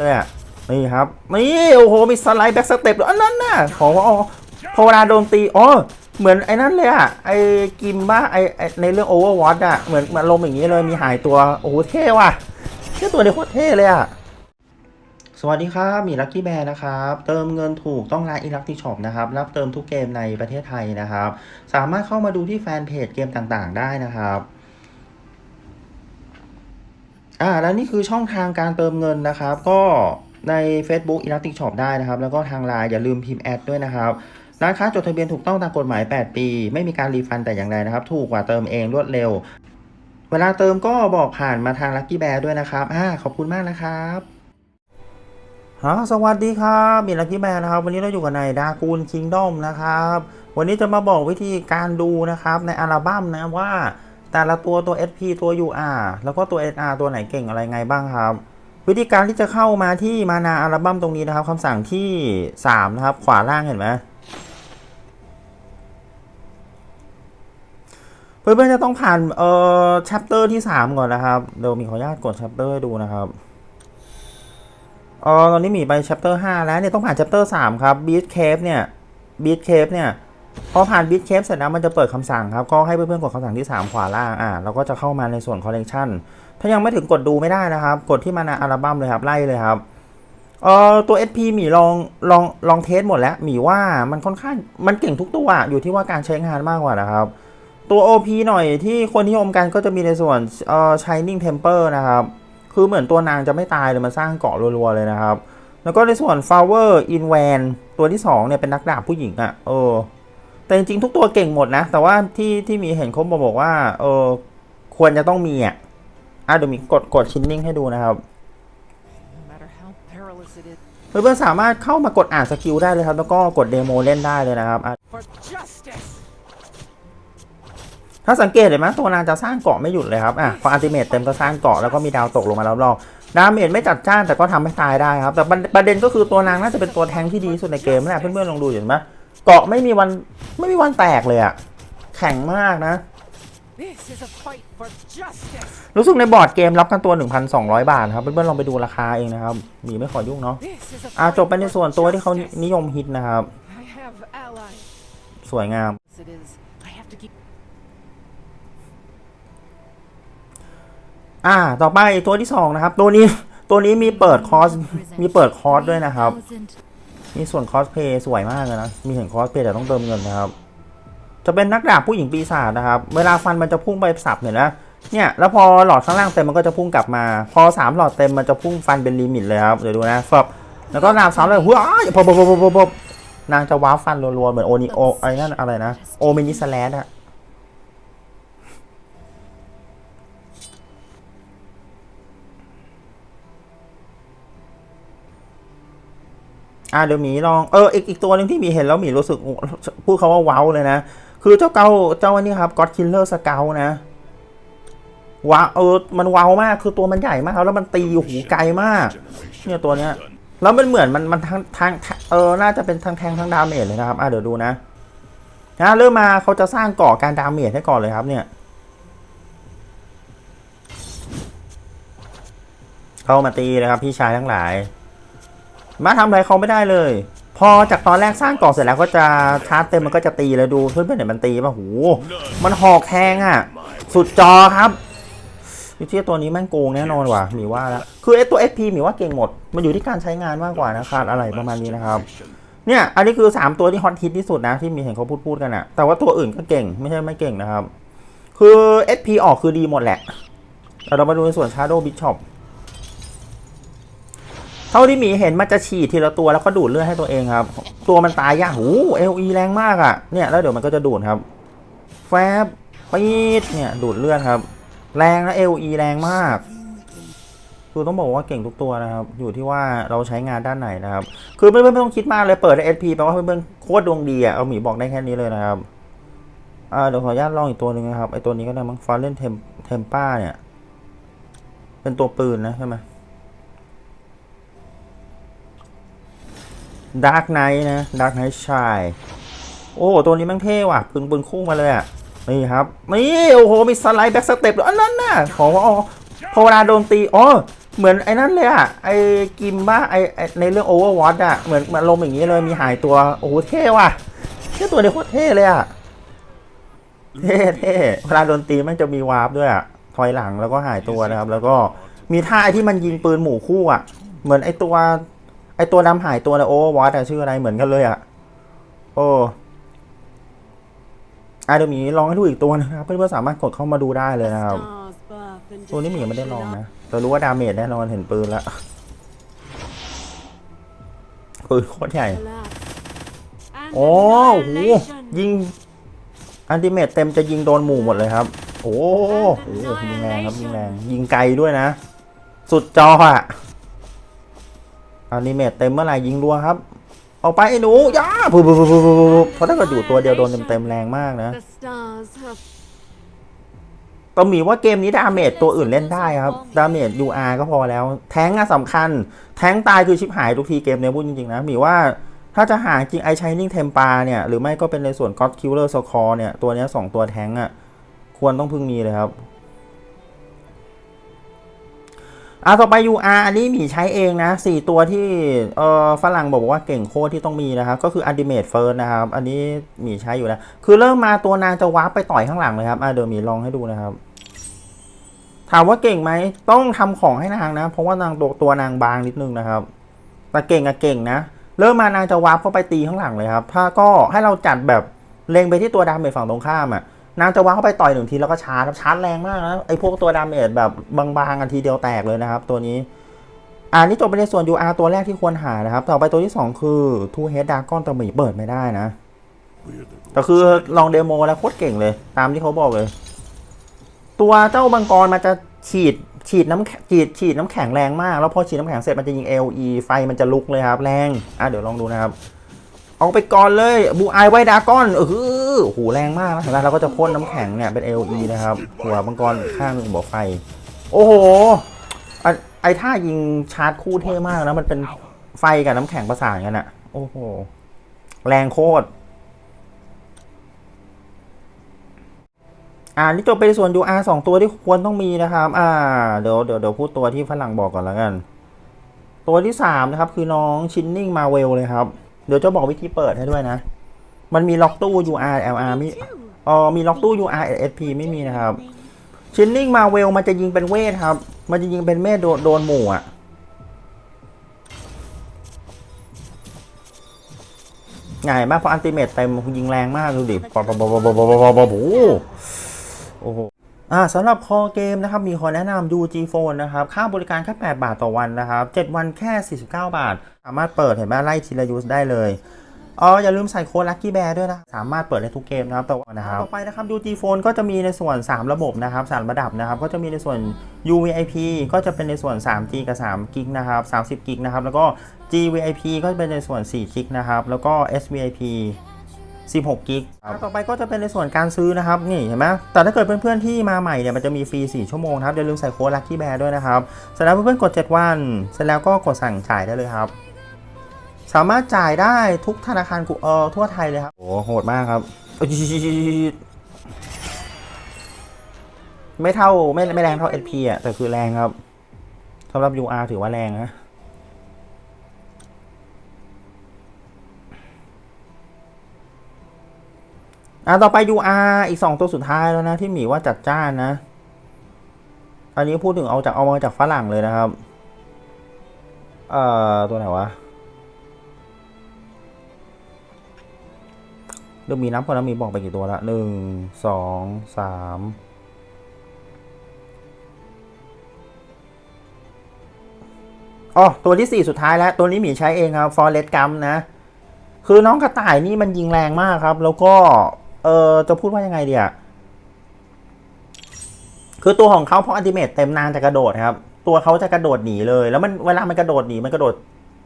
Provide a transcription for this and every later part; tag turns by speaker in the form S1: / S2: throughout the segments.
S1: เลยอะนี่ครับนี่โอ้โหมีสไลด์แบ็กสเต็ปอันนั้นน่ะของอ๋อพอเวลาโดนตีอ๋อเหมือนไอ้นั่นเลยอะไอ้กิมบ้าไอ้ในเรื่อง Overwatch อะเหมือนมันลมอย่างนี้เลยมีหายตัวโอ้โหเท่ว่ะเท่ตัวนี้โคตรเท่เลยอะสวัสดีครับมีลั c กี้แบร์นะครับ เติมเงินถูกต้องร้านอีลักติช็อปนะครับ รับเติมทุกเกมในประเทศไทยนะครับ สามารถเข้ามาดูที่แฟนเพจเกมต่างๆ ได้นะครับ อ่าแล้วนี่คือช่องทางการเติมเงินนะครับ ก็ใน Facebook Elastic Shop ได้นะครับ แล้วก็ทางไลน์อย่าลืมพิมพ์แอดด้วยนะครับร้านค้าจดทะเบียนถูกต้องตามกฎหมาย 8 ปี ไม่มีการรีฟันแต่อย่างใดนะครับ ถูกกว่าเติมเองรวดเร็ว เวลาเติมก็บอกผ่านมาทาง Lucky Bear ด้วยนะครับอ่าขอบคุณมากนะครับฮะสวัสดีครับมี Lucky Bear นะครับ วันนี้เราอยู่กันในดากูนคิงดอมนะครับ วันนี้จะมาบอกวิธีการดูนะครับในอัลบั้มนะว่า แต่ละตัวตัว SP ตัว UR แล้วก็ตัว SR ตัวไหนเก่งอะไรไงบ้างครับ วิธีการที่จะเข้ามาที่มานาอัลบั้มตรงนี้นะครับคำสั่งที่ 3 นะครับ ขวาล่างเห็นไหมเพื่อนๆจะต้องผ่านเอ่อ chapter ที่ 3 ก่อนนะครับ เดี๋ยวมีขออนุญาตกด chapter ให้ดูนะครับเออตอนนี้มีไป chapter 5แล้วเนี่ยต้องผ่าน chapter 3ครับ beat cave เนี่ย beat cave เนี่ย พอผ่าน beat cave เสร็จแล้วมันจะเปิดคำสั่งครับ ก็ให้เพื่อนๆกดคำสั่งที่ 3 ขวาล่างอ่าเราก็จะเข้ามาในส่วน collection ถ้ายังไม่ถึงกดดูไม่ได้นะครับ กดที่มานอัลบั้มเลยครับไล่เลยครับเอ่อตัว SP หมีลองลองลองเทสหมดแล้วหมีว่ามันค่อนข้างมันเก่งทุกตัวอะอยู่ที่ว่าการใช้งานมากกว่านะครับ ตัว OP หน่อยที่คนนิยมกันก็จะมีในส่วนเอ่อ Shining Temper นะครับ คือเหมือนตัวนางจะไม่ตายเลยมันสร้างเกาะรัวๆเลยนะครับ แล้วก็ในส่วน Flower in Van ตัวที่2เนี่ยเป็นนักดาบผู้หญิงอะ่ะเออ แต่จริงๆทุกตัวเก่งหมดนะ แต่ว่าที่ที่มีเห็นเขาบอกว่าเออควรจะต้องมีอะอะเดี๋ยวมีกดกดชิ้นนิ่งให้ดูนะครับ
S2: No matter how perilous it is
S1: เพื่อนๆสามารถเข้ามากดอ่านสกิลได้เลยครับ แล้วก็กดเดโมเล่นได้เลยนะครับอะ
S2: for justice.
S1: ถ้าสังเกตเห็นไหมตัวนางจะสร้างเกาะไม่หยุดเลยครับอะพออัลติเมทเต็มก็สร้างเกาะแล้วก็มีดาวตกลงมาแล้วรอบๆดาเมจไม่จัดจ้านแต่ก็ทำให้ตายได้ครับ แต่ประประเด็นก็คือตัวนางน่าจะเป็นตัวแทงที่ดีที่สุดในเกมนั่นแหละเพื่อนๆลองดูเห็นไหม เกาะไม่มีวันไม่มีวันแตกเลยอะแข็งมากนะ
S2: This is a fight for justice.
S1: รู้สึกในบอร์ดเกมรับกันตัว 1,200 บาทครับ เพื่อนๆลองไปดูราคาเองนะครับ มีไม่ขอยุ่งเนาะ
S2: This is a
S1: อะ
S2: fight
S1: จบไปในส่วนตัวที่เขา
S2: for justice.
S1: นิยมฮิตนะครับ
S2: I have allies.
S1: สวยงาม
S2: It is. I have to keep.
S1: อ่า ต่อไปตัวที่สองนะครับ ตัวนี้ตัวนี้มีเปิดคอร์สมีเปิดคอร์สด้วยนะครับ มีส่วนคอสเพย์สวยมากเลยนะ มีเห็นคอสเพย์แต่ต้องเติมเงินนะครับ จะเป็นนักดาบผู้หญิงปีศาจนะครับ เวลาฟันมันจะพุ่งไปสับเห็นนะเนี่ย แล้วพอหลอดข้างล่างเต็มมันก็จะพุ่งกลับมา พอสามหลอดเต็มมันจะพุ่งฟันเป็นลิมิตเลยครับ เดี๋ยวดูนะฟับแล้วก็นามสามเลยหัวอ้ยพบพบพบพบนางจะว้าฟันรัวๆเหมือนโอนิโอไอ้นั่นอะไรนะ โอเมนิสแลดอะ อ่าเดี๋ยวหมีลองเอออีกอีกตัวหนึ่งที่หมีเห็นแล้วหมีรู้สึกพูดคาว่าว้าวเลยนะ คือเจ้าเกาเจ้าอันนี้ครับก็ d คิลเลอร์สเกลนะว้าวเออมันว้าวมากคือตัวมันใหญ่มากแล้วมันตีหูไกลมาก เนี่ยตัวเนี้ยแล้วมันเหมือนมันมันทางทางเออน่าจะเป็นทางแทงทางดาเมจเลยนะครับอะเดี๋ยวดูนะนะเริ่มมาเขาจะสร้างเกาะการดาเมจให้ก่อนเลยครับ เนี่ยเข้ามาตีเลยครับพี่ชายทั้งหลาย มาทำอะไรเขาไม่ได้เลย พอจากตอนแรกสร้างเกาะเสร็จแล้วก็จะชาร์จเต็มมันก็จะตีเลยดูเพื่อนๆเห็นมันตีป่ะหูมันหอกแทงอะ สุดจอครับวิธีตัวนี้แม่งโกงแน่นอนว่ะหมีว่าแล้วคือไอตัว SP หมีว่าเก่งหมด มันอยู่ที่การใช้งานมากกว่านะขาดอะไรประมาณนี้นะครับเนี่ยอันนี้คือ 3 ตัวที่ฮอตฮิตที่สุดนะที่มีเห็นเขาพูดพูดกันอะแต่ว่าตัวอื่นก็เก่งไม่ใช่ไม่เก่งนะครับ คือ SP ออกคือดีหมดแหละ เรามาดูในส่วน Shadow Bishop เท่าที่หมีเห็นมันจะฉีดทีละตัวแล้วก็ดูดเลือดให้ตัวเองครับ ตัวมันตายยากหูเอลีแรงมากอะ่ะเนี่ยแล้วเดี๋ยวมันก็จะดูดครับ แฟบปีดเนี่ยดูดเลือดครับ แรงนะเอลีแรงมากคือต้องบอกว่าเก่งทุกตัวนะครับ อยู่ที่ว่าเราใช้งานด้านไหนนะครับ คือเพื่อนๆไม่ต้องคิดมากเลยเปิดใน SP แปลว่าเพื่อนๆโคตรดวงดีอะ่ะเอาหมีบอกได้แค่นี้เลยนะครับอ่าเดี๋ยวขออนุญาตลองอีกตัวหนึ่งนะครับไอตัวนี้ก็ได้มั้งฟอร์เรนเทมเทมป้าเนี่ย เป็นตัวปืนนะใช่ไหม ดาร์กไนท์นะดาร์กไนท์ชายโอ้ ตัวนี้แม่งเท่ว่ะปืนปืนคู่มาเลยอะนี่ครับนี่โอ้โหมีสไลด์แบ็กสเต็ปอันนั้นน่ะของอ๋อพอเวลาโดนตีอ๋อเหมือนไอ้นั่นเลยอะไอ้กิมบ้าไอ้ในเรื่อง Overwatch อะเหมือนมันลมอย่างนี้เลยมีหายตัวโอ้โหเท่ว่ะเท่ตัวเดียวโคตรเท่เลยอะเท่เท่เวลาโดนตีมันจะมีวาร์ปด้วยอะถอยหลังแล้วก็หายตัวนะครับ แล้วก็มีท่าไอ้ที่มันยิงปืนหมู่คู่อะ เหมือนไอ้ตัว ไอตัวดำหายตัวใน Overwatch อะชื่ออะไรเหมือนกันเลยอะโอ้อะเดี๋ยวมีลองให้ดูอีกตัวนะครับเพื่อนๆสามารถกดเข้ามาดูได้เลยนะครับตัวนี้หมีไม่ได้ลองนะแต่รู้ว่าดาเมจแน่นอนเห็นปืนล้วปืนโคตรใหญ่โอ้โหยิงอันติเมตเต็มจะยิงโดนหมู่หมดเลยครับ โอ้โหยิงแรงครับยิงแรงยิงไกลด้วยนะ สุดจออะ อันติเมตเต็มเมื่อไหร่ยิงรัวครับ เอาไปไอ้หนูย่าปุ๊บปุ๊บปุ๊บปุ๊บเพราะถ้าเกิดอยู่ตัวเดียวโดนเต็มๆแรงมากนะ
S3: The stars have
S1: ต้องมีว่าเกมนี้ดาเมจตัวอื่นเล่นได้ครับ ดาเมจ UR ก็พอแล้ว แท้งอะสำคัญ แท้งตายคือชิบหายทุกทีเกมเนี้ยพูดจริงๆนะ มีว่าถ้าจะหาจริงไอช i นิ่งเทมปาเนี่ย หรือไม่ก็เป็นในส่วน God Killer s c o r e เนี่ย ตัวเนี้ยสองตัวแท้งอะควรต้องพึ่งมีเลยครับ อะต่อไป UR อันนี้หมีใช้เองนะสี่ตัวที่เอ่อฝรั่งบอกว่าเก่งโคตรที่ต้องมีนะครับ ก็คือ Ultimate First นะครับ อันนี้หมีใช้อยู่นะ คือเริ่มมาตัวนางจะวาร์ปไปต่อยข้างหลังเลยครับอะเดี๋ยวหมีลองให้ดูนะครับ ถามว่าเก่งไหม ต้องทำของให้นางนะ เพราะว่านางตัวตัวนางบางนิดนึงนะครับแต่เก่งอะเก่งนะ เริ่มมานางจะวาร์ปเข้าไปตีข้างหลังเลยครับ ถ้าก็ให้เราจัดแบบเล็งไปที่ตัวดาเมจฝั่งตรงข้ามอะ นางจะวาร์ปเข้าไปต่อยหนึ่งทีแล้วก็ชาร์จครับชาร์จแรงมากนะไอพวกตัวดาเมจแบบบางๆอันทีเดียวแตกเลยนะครับตัวนี้อ่านี่จบไปในส่วน UR ตัวแรกที่ควรหานะครับ ต่อไปตัวที่สองคือ Two Head Dragon แต่หมีเปิดไม่ได้นะ แต่คือลองเดโมแล้วโคตรเก่งเลย ตามที่เขาบอกเลย ตัวเจ้าบังกรมันจะฉีดฉีดน้ำฉีดฉีดน้ำแข็งแรงมาก แล้วพอฉีดน้ำแข็งเสร็จมันจะยิง LE ไฟมันจะลุกเลยครับ แรง อะเดี๋ยวลองดูนะครับ เอาไปก่อนเลยบูไอไวดากอนเออโอ้โหแรงมากนะเห็นไหมเราก็จะพ่นน้ำแข็งเนี่ยเป็น LE นะครับ หัวบังกรข้างหนึ่งบอกไฟ โอ้โหไอท่ายิงชาร์จคู่เท่มากนะมันเป็นไฟกับน้ำแข็งประสานกันอะโอ้โห แรงโคตรอ่านี่จบไปส่วน UR สองตัวที่ควรต้องมีนะครับ อ่า เดี๋ยวเดี๋ยวเดี๋ยวพูดตัวที่ฝรั่งบอกก่อนแล้วกัน ตัวที่สามนะครับ คือน้องชินนิ่งมาเวลเลยครับ เดี๋ยวจะบอกวิธีเปิดให้ด้วยนะ มันมีล็อกตู้ UR LR มีอ๋อมีล็อกตู้ UR SP ไม่มีนะครับชินนิ่งมาเวลมันจะยิงเป็นเวทครับ มันจะยิงเป็นเมทโดนโดนหมู่อะง่ายมากเพราะอันติเมตเต็มยิงแรงมากดูดิปอบปอบปอบปอบปอบปอบปอ้โห สำหรับคอเกมนะครับมีขอแนะนำ UG Phone นะครับค่าบริการแค่8บาทต่อวันนะครับ 7 วันแค่ 49 บาท สามารถเปิดเห็นไหมไล่ทีละยูสได้เลยอ๋ออย่าลืมใส่โค้ด Lucky Bear ด้วยนะ สามารถเปิดได้ทุกเกมนะครับต่อวันนะครับต่อไปนะครับ UG Phone ก็จะมีในส่วน 3 ระบบนะครับ3ระดับนะครับ ก็จะมีในส่วน UVIP ก็จะเป็นในส่วน 3G กับ3 g ิกนะครับ30 g ิกนะครับแล้วก็ GVIP ก็จะเป็นในส่วน4 g ิกนะครับแล้วก็ SVIP 16กิกต่อไปก็จะเป็นในส่วนการซื้อนะครับนี่เห็นไหมแต่ถ้าเกิดเพื่อนๆที่มาใหม่เนี่ยมันจะมีฟรี 4 ชั่วโมงนะครับอย่าลืมใส่โค้ด Lucky Bear ด้วยนะครับเสร็จแล้วเพื่อนๆกด 7 วัน เสร็จแล้วก็กดสั่งจ่ายได้เลยครับ สามารถจ่ายได้ทุกธนาคารกูเออทั่วไทยเลยครับโอ้โหดมากครับอุ๊ยไม่เท่าไม่ไม่แรงเท่า SP อะแต่คือแรงครับสำหรับ UR ถือว่าแรงนะ อะต่อไป UR อีก2ตัวสุดท้ายแล้วนะ ที่หมีว่าจัดจ้านนะ อันนี้พูดถึงเอาจากเอามาจากฝรั่งเลยนะครับ เอ่อ ตัวไหนวะเดี๋ยวมีนับก่อนนะมีบอกไปกี่ตัวละหนึ่งสองสามอ๋อตัวที่สี่สุดท้ายแล้ว ตัวนี้หมีใช้เองครับ Forest Gump นะ คือน้องกระต่ายนี่มันยิงแรงมากครับ แล้วก็ เออจะพูดว่ายังไงเดียคือตัวของเขาเพราะอันติเมตเต็มนางจะกระโดดครับ ตัวเขาจะกระโดดหนีเลย แล้วมันเวลามันกระโดดหนีมันกระโดด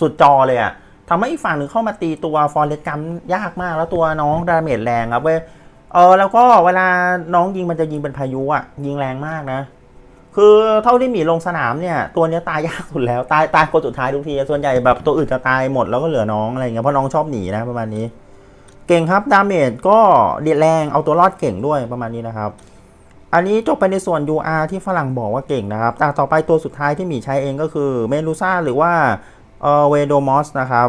S1: สุดจอเลยอะทำให้อีกฝั่งหนึ่งเข้ามาตีตัวฟอร์เรสกัมยากมาก แล้วตัวน้องดาเมจแรงครับเว้ยเออแล้วก็เวลาน้องยิงมันจะยิงเป็นพายุอะยิงแรงมากนะ คือเท่าที่หมีลงสนามเนี่ย ตัวเนี้ยตายยากสุดแล้ว ตายตายคนสุดท้ายทุกทีส่วนใหญ่แบบตัวอื่นจะตายหมดแล้วก็เหลือน้องอะไรเงี้ยเพราะน้องชอบหนีนะประมาณนี้ เก่งครับ ดาเมจก็เดียดแรง เอาตัวรอดเก่งด้วยประมาณนี้นะครับ อันนี้จบไปในส่วน UR ที่ฝรั่งบอกว่าเก่งนะครับแต่ต่อไปตัวสุดท้ายที่หมีใช้เองก็คือเมลูซ่าหรือว่าเวโดมอสนะครับ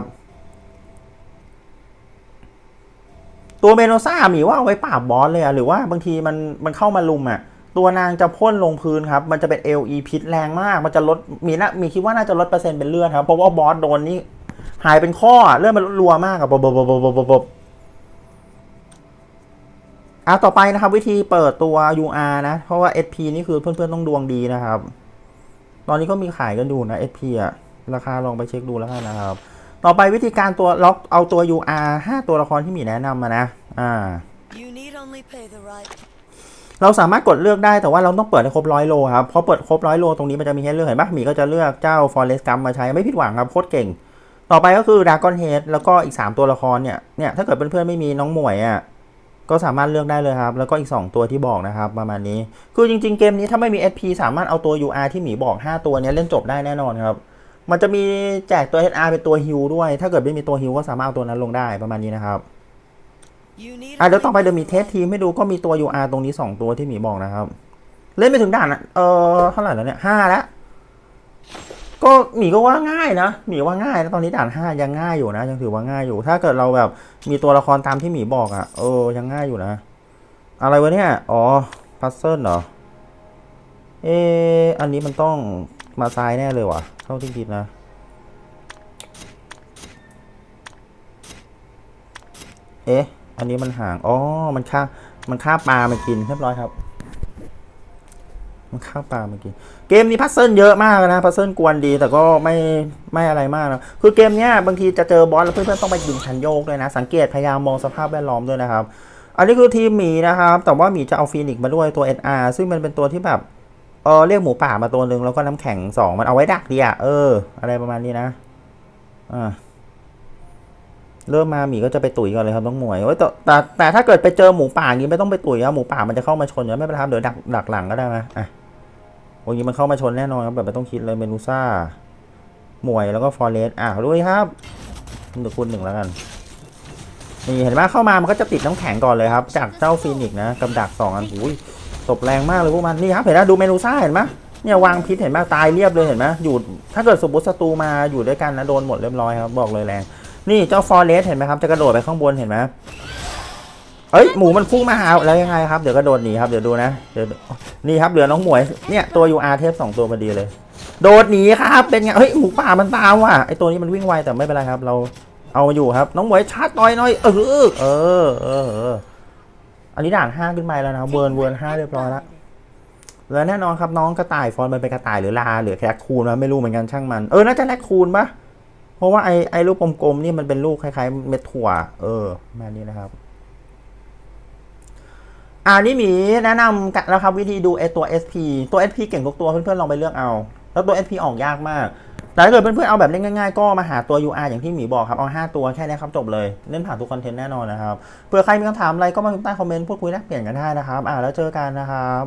S1: ตัวเมโนซ่าหมีว่าเอาไว้ปราบบอสเลยอะหรือว่าบางทีมันมันเข้ามาลุมอะตัวนางจะพ่นลงพื้นครับ มันจะเป็น LE พิษแรงมาก มันจะลดมีนะมีคิดว่าน่าจะลดเปอร์เซ็นต์เป็นเลือดครับ เพราะว่าบอสโดนนี่หายเป็นข้อเลือดมันรัวมากอะบบบบบบบบบบ อะต่อไปนะครับ วิธีเปิดตัว UR นะ เพราะว่า SP นี่คือเพื่อนๆต้องดวงดีนะครับ ตอนนี้ก็มีขายกันอยู่นะ SP อะราคาลองไปเช็คดูแล้วกันนะครับ ต่อไปวิธีการตัวล็อกเอาตัว UR 5 ตัวละครที่หมีแนะนำมานะ อ่า
S3: You need only pay the right
S1: เราสามารถกดเลือกได้แต่ว่าเราต้องเปิดให้ครบร้อยโลครับพอเปิดครบร้อยโลตรงนี้มันจะมีให้เลือกเห็นปะหมีก็จะเลือกเจ้า Forest Gump มาใช้ไม่ผิดหวังครับโคตรเก่ง ต่อไปก็คือ Dragon Head แล้วก็อีก 3 ตัวละครเนี่ยเนี่ยถ้าเกิดเพื่อนๆไม่มีน้องหมวยอะ ก็สามารถเลือกได้เลยครับ แล้วก็อีก 2 ตัวที่บอกนะครับ ประมาณนี้ คือจริง ๆ เกมนี้ถ้าไม่มี SP สามารถเอาตัว UR ที่หมีบอก 5 ตัวนี้เล่นจบได้แน่นอนครับ มันจะมีแจกตัว HR เป็นตัวฮิลด้วย ถ้าเกิดไม่มีตัวฮิลก็สามารถเอาตัวนั้นลงได้ประมาณนี้นะครับ
S3: You need
S1: อะเดี๋ยวต่อไปเดี๋ยวมีเทสทีมให้ดูก็มีตัว UR ตรงนี้ 2 ตัวที่หมีบอกนะครับ เล่นไปถึงด่านเออเท่าไหร่แล้วเนี่ยห้าแล้ว ก็หมีก็ว่าง่ายนะหมีว่าง่ายนะตอนนี้ด่านห้ายังง่ายอยู่นะยังถือว่าง่ายอยู่ ถ้าเกิดเราแบบมีตัวละครตามที่หมีบอกอะ่ะเออยังง่ายอยู่นะ อะไรวะเนี่ยอ๋อพัซเซิลเหรอเอออันนี้มันต้องมาซ้ายแน่เลยว่ะเท่าที่คิดนะเอ๊ะอันนี้มันห่างอ๋อมันฆ่ามันฆ่าปลามากินเรียบร้อยครับ มันฆ่าปลาเมากินเกมนี้พัซเซิลเยอะมากนะพัซเซิลกวนดีแต่ก็ไม่ไม่อะไรมากนะคือเกมเนี้ยบางทีจะเจอบอสแล้วเพื่อนๆต้องไปดึงคันโยกด้วยนะ สังเกตพยายามมองสภาพแวดล้อมด้วยนะครับ อันนี้คือทีมหมีนะครับ แต่ว่าหมีจะเอาฟีนิกซ์มาด้วยตัว NR ซึ่งมันเป็นตัวที่แบบเออเรียกหมูป่ามาตัวหนึ่งแล้วก็น้ำแข็งสองมันเอาไว้ดักดีอะเออ อะไรประมาณนี้นะอ่าเริ่มมาหมีก็จะไปตุ๋ยก่อนเลยครับน้องหมวยโอ้ยแต่แต่แต่ถ้าเกิดไปเจอหมูป่าอย่างนี้ไม่ต้องไปตุ๋ยครับหมูป่ามันจะเข้ามาชนอยู่แล้วไม่เป็นไรครับเดี๋ยวดักดักหลังก็ได้ไหมอะ โอ้มันเข้ามาชนแน่นอนครับแบบไม่ต้องคิดเลยเมนูซ่าหมวยแล้วก็ฟอเรสอะด้วยครับเดี๋ยวคูณหนึ่งแล้วกันนี่เห็นไหมเข้ามามันก็จะติดน้ำแข็งก่อนเลยครับ จากเจ้าฟีนิกซ์นะกับดักสองอันอุ้ยตบแรงมากเลยพวกมันนี่ครับเห็นไหมดูเมนูซ่าเห็นไหมเนี่ยวางพิษเห็นไหมตายเรียบเลยเห็นไหมอยู่ถ้าเกิดสมมติศัตรูมาอยู่ด้วยกันนะโดนหมดเรียบร้อยครับบอกเลยแรงนี่เจ้าฟอเรสเห็นไหมครับจะกระโดดไปข้างบนเห็นไหม เอ้ยหมูมันพุ่งมาหาแล้วยังไงครับเดี๋ยวกระโดดหนีครับเดี๋ยวดูนะเดี๋ยวนี่ครับเหลือน้องหมวยเนี่ยตัว UR เทพสองตัวพอดีเลย โดดหนีครับเป็นไงเฮ้ยหมูป่ามันตามว่ะไอตัวนี้มันวิ่งไวแต่ไม่เป็นไรครับ เราเอามาอยู่ครับ น้องหมวยชาร์จต่อยหน่อยเออเออเอออันนี้ด่านห้าขึ้นไปแล้วนะเวิร์นเวิร์นห้าเรียบร้อยแล้วแล้วแน่นอนครับน้องกระต่ายฟอนต์มันเป็นกระต่ายหรือลาหรือแคคคูนวะไม่รู้เหมือนกันช่างมันเออน่าจะแคคคูนปะเพราะว่าไอไอลูกกลมๆนี่มันเป็นลูกคล้ายๆเม็ดถั่ว เออมานี้นะครับ อ่านี่หมีแนะนำกันแล้วครับวิธีดูไอตัว SP ตัว SP เก่งทุกตัวเพื่อนๆลองไปเลือกเอา แล้วตัว SP ออกยากมากแต่ถ้าเกิดเพื่อนๆเอาแบบเล่นง่ายๆ ก็มาหาตัว UR อย่างที่หมีบอกครับ เอา 5 ตัวแค่นี้ครับจบเลย เล่นผ่านทุกคอนเทนต์แน่นอนนะครับ เผื่อใครมีคำถามอะไรก็มาใต้คอมเมนต์พูดคุยแลกเปลี่ยนกันได้นะครับ อ่าแล้วเจอกันนะครับ